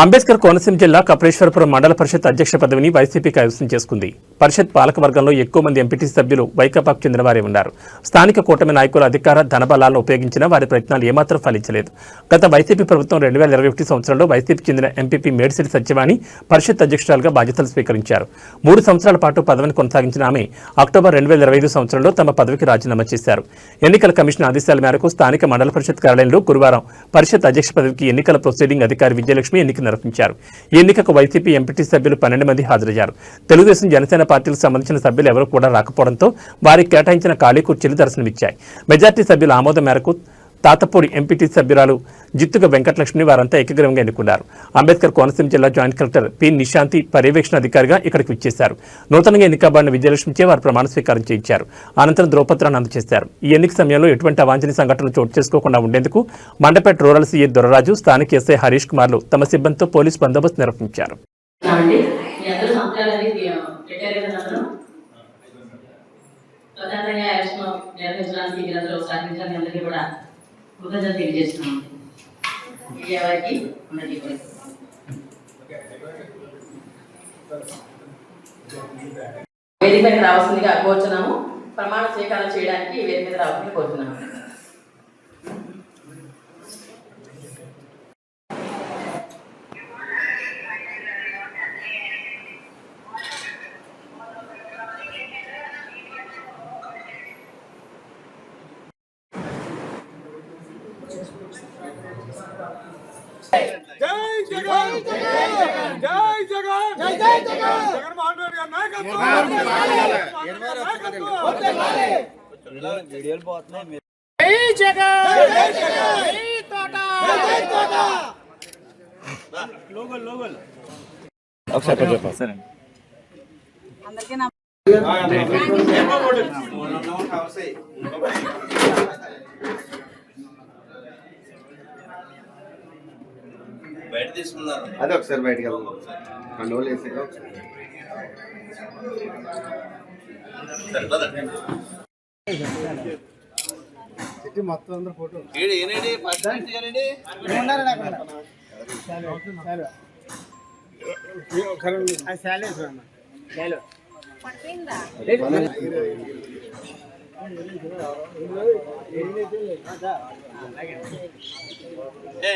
అంబేద్కర్ కోనసీమ జిల్లా కపలేశ్వరపురం మండల పరిషత్ అధ్యక్ష పదవిని వైసీపీ కైవసం చేసుకుంది. పరిషత్ పాలక వర్గంలో ఎక్కువ మంది ఎంపీటీ సభ్యులు వైకాపాకు చెందిన వారే ఉన్నారు. స్థానిక కూటమి నాయకుల అధికార ధనబలాలను ఉపయోగించిన వారి ప్రయత్నాలు ఏమాత్రం ఫలించలేదు. గత వైసీపీ ప్రభుత్వం రెండు వేల ఇరవై ఒకటి సంవత్సరంలో వైసీపీ చెందిన ఎంపీపీ మేడిసిరి సత్యవాణి పరిషత్ అధ్యక్షురాలుగా బాధ్యతలు స్వీకరించారు. మూడు సంవత్సరాల పాటు పదవిని కొనసాగించిన ఆమె అక్టోబర్ రెండు వేల ఇరవై ఐదు సంవత్సరంలో తమ పదవికి రాజీనామా చేశారు. ఎన్నికల కమిషన్ ఆదేశాల మేరకు స్థానిక మండల పరిషత్ కార్యాలయంలో గురువారం పరిషత్ అధ్యక్ష పదవికి ఎన్నికల ప్రొసీడింగ్ అధికారి విజయలక్ష్మి ఎన్నిక నిర్వహించారు ఈ ఎన్నికకు వైసీపీ ఎంపీటీ సభ్యులు పన్నెండు మంది హాజరయ్యారు. తెలుగుదేశం జనసేన పార్టీలకు సంబంధించిన సభ్యులు ఎవరూ కూడా రాకపోవడంతో వారికి కేటాయించిన ఖాళీ కుర్చీలు దర్శనమిచ్చాయి. మెజార్టీ సభ్యుల ఆమోదం మేరకు తాతపూడి ఎంపీటీ సభ్యురాలు జిత్తుగ వెంకటలక్ష్మిని వారంతా ఏకగ్రీవంగా ఎన్నుకున్నారు. అంబేద్కర్ కోనసీమ జిల్లా జాయింట్ కలెక్టర్ పి. నిశాంతి పర్యవేక్షణ అధికారిగా ఇక్కడికి విచ్చేశారు. నూతనంగా ఎన్నికబడిన విజయలక్ష్మిచే వారు ప్రమాణ స్వీకారం చేయించారు. అనంతరం ద్రౌపత్రాన్ని అందజేశారు. ఈ ఎన్నిక సమయంలో ఎటువంటి అవాంఛనీయ సంఘటనలు చోటు చేసుకోకుండా ఉండేందుకు మండపేట రూరల్ సీఏ దొరరాజు స్థానిక ఎస్ఐ హరీష్ కుమార్లు తమ సిబ్బందితో పోలీసు బందోబస్తు నిర్వహించారు. ప్రధానంగా నిర్వహించడానికి మీరందరూ అందరికీ కూడా కృతజ్ఞత తెలియజేస్తున్నాం. విజయవాడికి వారికి వేదిక మీద రావాల్సిందిగా కోరుచున్నాము. ప్రమాణ స్వీకారం చేయడానికి వేదిక మీద రావాల్సిందిగా కోరుతున్నాము జై జగన్ జై జగన్ జై జై బయట తీసుకున్నారు. అదే ఒకసారి బయటకు వెళ్దాం. రెండు రోజులు వేసాక మొత్తం అందరూ ఫోటో. ఏనండి ఫస్ట్ ఏ,